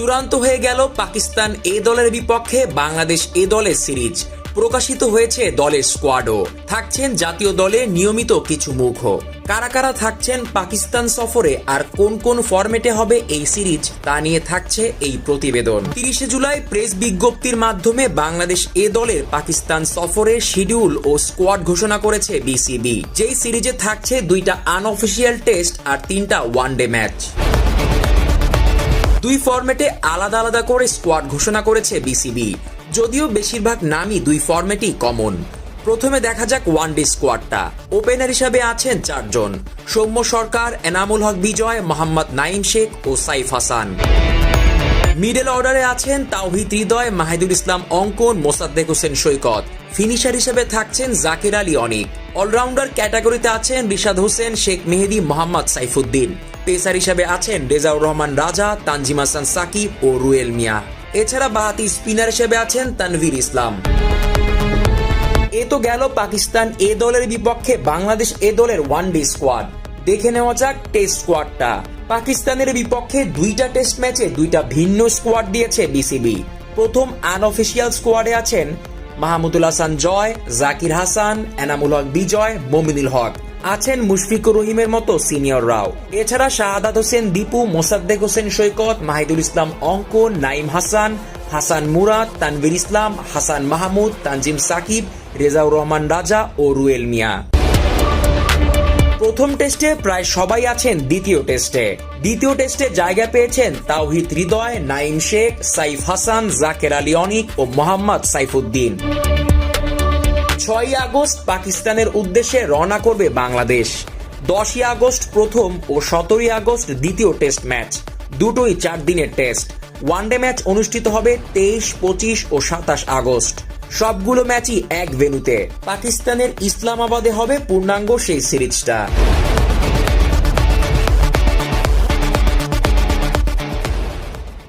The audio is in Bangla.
চূড়ান্ত হয়ে গেল পাকিস্তান এ দলের বিপক্ষে বাংলাদেশ এ দলের সিরিজ। প্রকাশিত হয়েছে দলের স্কোয়াডও। থাকছেন জাতীয় দলে নিয়মিত কিছু মুখও কারা কারা থাকছেন পাকিস্তান সফরে আর কোন কোন ফরম্যাটে হবে এই সিরিজ তা নিয়ে থাকছে এই প্রতিবেদন। তিরিশে জুলাই প্রেস বিজ্ঞপ্তির মাধ্যমে বাংলাদেশ এ দলের পাকিস্তান সফরের শিডিউল ও স্কোয়াড ঘোষণা করেছে বিসিবি। যেই সিরিজে থাকছে দুইটা আনঅফিসিয়াল টেস্ট আর তিনটা ওয়ানডে ম্যাচ দুই ফরম্যাটে আলাদা আলাদা করে স্কোয়াড ঘোষণা করেছে বিসিবি। যদিও বেশিরভাগ নামই দুই ফরম্যাটই কমন। প্রথমে দেখা যাক ওয়ানডে স্কোয়াডটা। ওপেনার হিসাবে আছেন চারজন। সৌম্য সরকার, এনামুল হক বিজয়, মোহাম্মদ নাইম শেখ ও সাইফ হাসান। মিডল অর্ডারে আছেন তাওহিদ হৃদয়, মাহিদুল ইসলাম অঙ্কন, মোসাদ্দেক হোসেন সৈকত। ফিনিশার হিসেবে থাকছেন জাকির আলী অনিক। অলরাউন্ডার ক্যাটাগরিতে আছেন রিশাদ হোসেন, শেখ মেহেদি, মোহাম্মদ সাইফুদ্দিন। পেসার হিসেবে আছেন রেজাউর রহমান রাজা, তানজিম হাসান সাকিব ও রুয়েল মিয়া। এছাড়া বাহাতি স্পিনার হিসেবে আছেন তানভীর ইসলাম। এ তো গেল পাকিস্তান এ দলের বিপক্ষে, বাংলাদেশ এ দলের ওয়ান ডে স্কোয়াড। দেখে নেওয়া যাক টেস্ট স্কোয়াডটা। পাকিস্তানের বিপক্ষে দুইটা টেস্ট ম্যাচে দুইটা ভিন্ন স্কোয়াড দিয়েছে বিসিবি। প্রথম আনঅফিসিয়াল স্কোয়াডে আছেন মাহমুদুল হাসান জয়, জাকির হাসান, এনামুল হক বিজয়, মমিনুল হক। আছেন মুশফিকুর রহিমের মতো সিনিয়ররাও এছাড়া শাহাদাত হোসেন, দীপু, মোসাদ্দেক হোসেন সৈকত, মাহিদুল ইসলাম অঙ্কন নাইম হাসান হাসান মুরাদ, তানভীর ইসলাম, হাসান মাহমুদ, তানজিম সাকিব, রেজাউর রহমান রাজা ও রুয়েল মিয়া। প্রথম টেস্টে প্রায় সবাই আছেন দ্বিতীয় টেস্টে। দ্বিতীয় টেস্টে জায়গা পেয়েছেন তাওহিদ হৃদয় নাইম শেখ, সাইফ হাসান, জাকের আলী অনিক ও মোহাম্মদ সাইফুদ্দিন। ছয়ই আগস্ট পাকিস্তানের উদ্দেশ্যে রওনা করবে বাংলাদেশ। দশই আগস্ট প্রথম ও সতেরোই আগস্ট দ্বিতীয় টেস্ট ম্যাচ। দুটোই চার দিনের টেস্ট। ওয়ানডে ম্যাচ অনুষ্ঠিত হবে তেইশ, পঁচিশ ও সাতাশ আগস্ট। সবগুলো ম্যাচই এক ভেনুতে পাকিস্তানের ইসলামাবাদে হবে পূর্ণাঙ্গ সেই সিরিজটা।